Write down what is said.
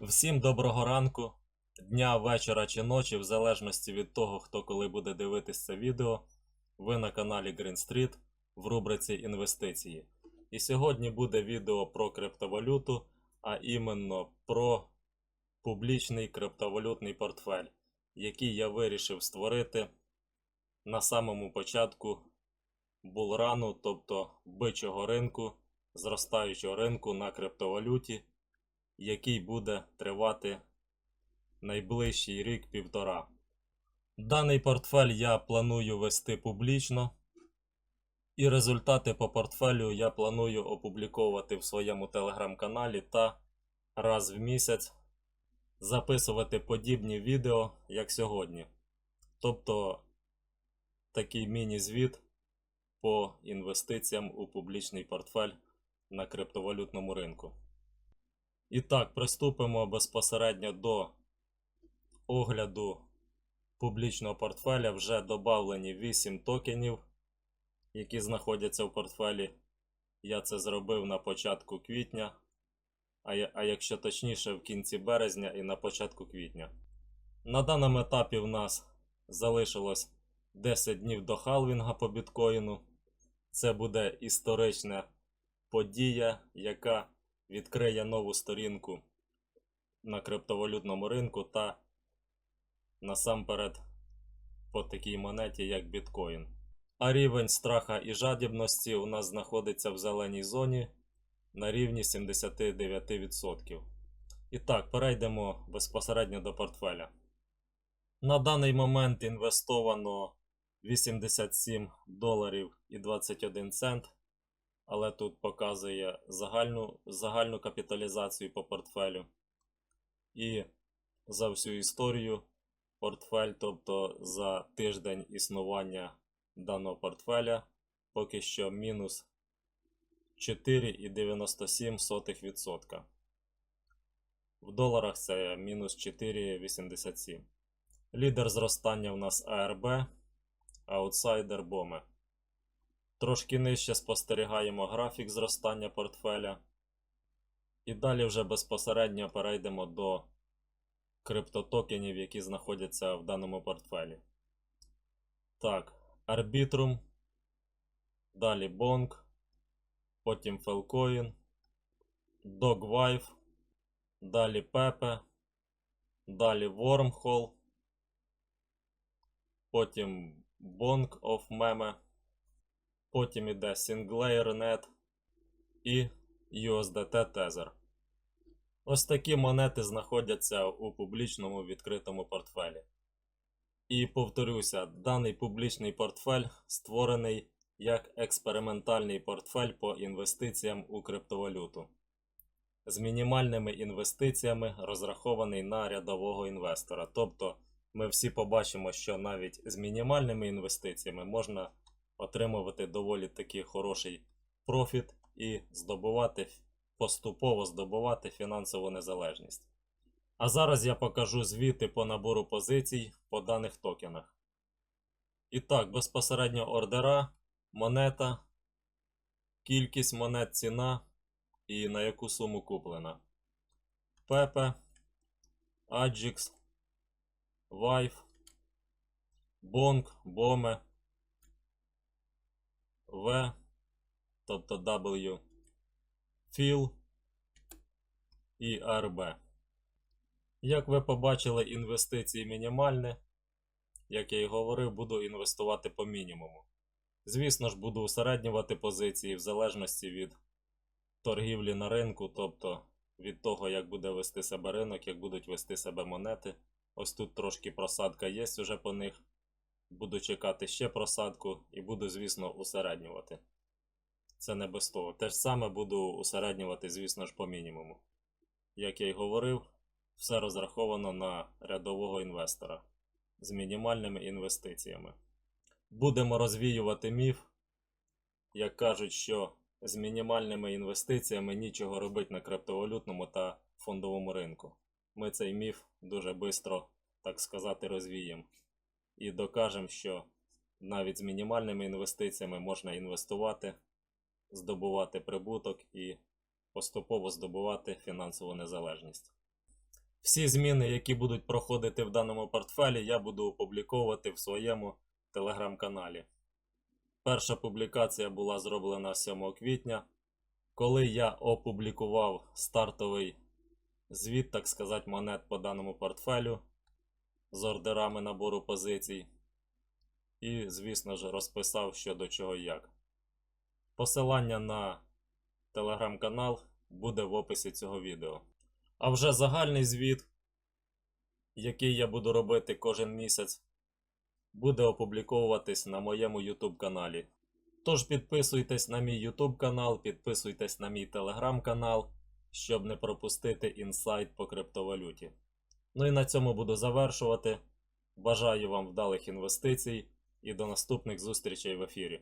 Всім доброго ранку, дня, вечора чи ночі, в залежності від того, хто коли буде дивитись це відео. Ви на каналі Green Street в рубриці Інвестиції. І сьогодні буде відео про криптовалюту, а іменно про публічний криптовалютний портфель, який я вирішив створити на самому початку булрану, тобто бичого ринку, зростаючого ринку на криптовалюті який буде тривати найближчий рік-півтора. Даний портфель я планую вести публічно, і результати по портфелю я планую опубліковувати в своєму телеграм-каналі та раз в місяць записувати подібні відео, як сьогодні. Тобто такий міні-звіт по інвестиціям у публічний портфель на криптовалютному ринку. І так, приступимо безпосередньо до огляду публічного портфеля. Вже додавлені 8 токенів, які знаходяться в портфелі. Я це зробив на початку квітня, а, я- а якщо точніше, в кінці березня і на початку квітня. На даному етапі в нас залишилось 10 днів до халвінга по біткоїну. Це буде історична подія, яка відкриє нову сторінку на криптовалютному ринку та насамперед по такій монеті, як біткоін. А рівень страха і жадібності у нас знаходиться в зеленій зоні на рівні 79%. І так, перейдемо безпосередньо до портфеля. На даний момент інвестовано 87 доларів і 21 цент але тут показує загальну, загальну капіталізацію по портфелю. І за всю історію портфель, тобто за тиждень існування даного портфеля, поки що мінус 4,97%. В доларах це мінус 4,87. Лідер зростання у нас АРБ, аутсайдер Боме. Трошки нижче спостерігаємо графік зростання портфеля. І далі вже безпосередньо перейдемо до криптотокенів, які знаходяться в даному портфелі. Так, Arbitrum, далі Bonk, потім Felcoin, Dogwife, далі Pepe, далі Wormhole, потім Bonk of Meme. Потім іде SinglayerNet і USDT Tether. Ось такі монети знаходяться у публічному відкритому портфелі. І повторюся, даний публічний портфель створений як експериментальний портфель по інвестиціям у криптовалюту. З мінімальними інвестиціями розрахований на рядового інвестора. Тобто ми всі побачимо, що навіть з мінімальними інвестиціями можна отримувати доволі таки хороший профіт і здобувати поступово здобувати фінансову незалежність. А зараз я покажу звіти по набору позицій по даних токенах. І так, безпосередньо ордера, монета, кількість монет, ціна і на яку суму куплена. Pepe, Agix, Vive, Bonk, Bome, В, тобто W, Fill і RB. Як ви побачили, інвестиції мінімальні. Як я і говорив, буду інвестувати по мінімуму. Звісно ж, буду усереднювати позиції в залежності від торгівлі на ринку, тобто від того, як буде вести себе ринок, як будуть вести себе монети. Ось тут трошки просадка є вже по них. Буду чекати ще просадку і буду, звісно, усереднювати. Це не без того. Те ж саме буду усереднювати, звісно ж, по мінімуму. Як я й говорив, все розраховано на рядового інвестора з мінімальними інвестиціями. Будемо розвіювати міф, як кажуть, що з мінімальними інвестиціями нічого робити на криптовалютному та фондовому ринку. Ми цей міф дуже швидко, так сказати, розвіємо і докажемо, що навіть з мінімальними інвестиціями можна інвестувати, здобувати прибуток і поступово здобувати фінансову незалежність. Всі зміни, які будуть проходити в даному портфелі, я буду опубліковувати в своєму телеграм-каналі. Перша публікація була зроблена 7 квітня, коли я опублікував стартовий звіт, так сказати, монет по даному портфелю з ордерами набору позицій. І, звісно ж, розписав що до чого як. Посилання на телеграм-канал буде в описі цього відео. А вже загальний звіт, який я буду робити кожен місяць, буде опубліковуватись на моєму YouTube каналі. Тож підписуйтесь на мій YouTube канал, підписуйтесь на мій Telegram канал, щоб не пропустити інсайт по криптовалюті. Ну і на цьому буду завершувати. Бажаю вам вдалих інвестицій і до наступних зустрічей в ефірі.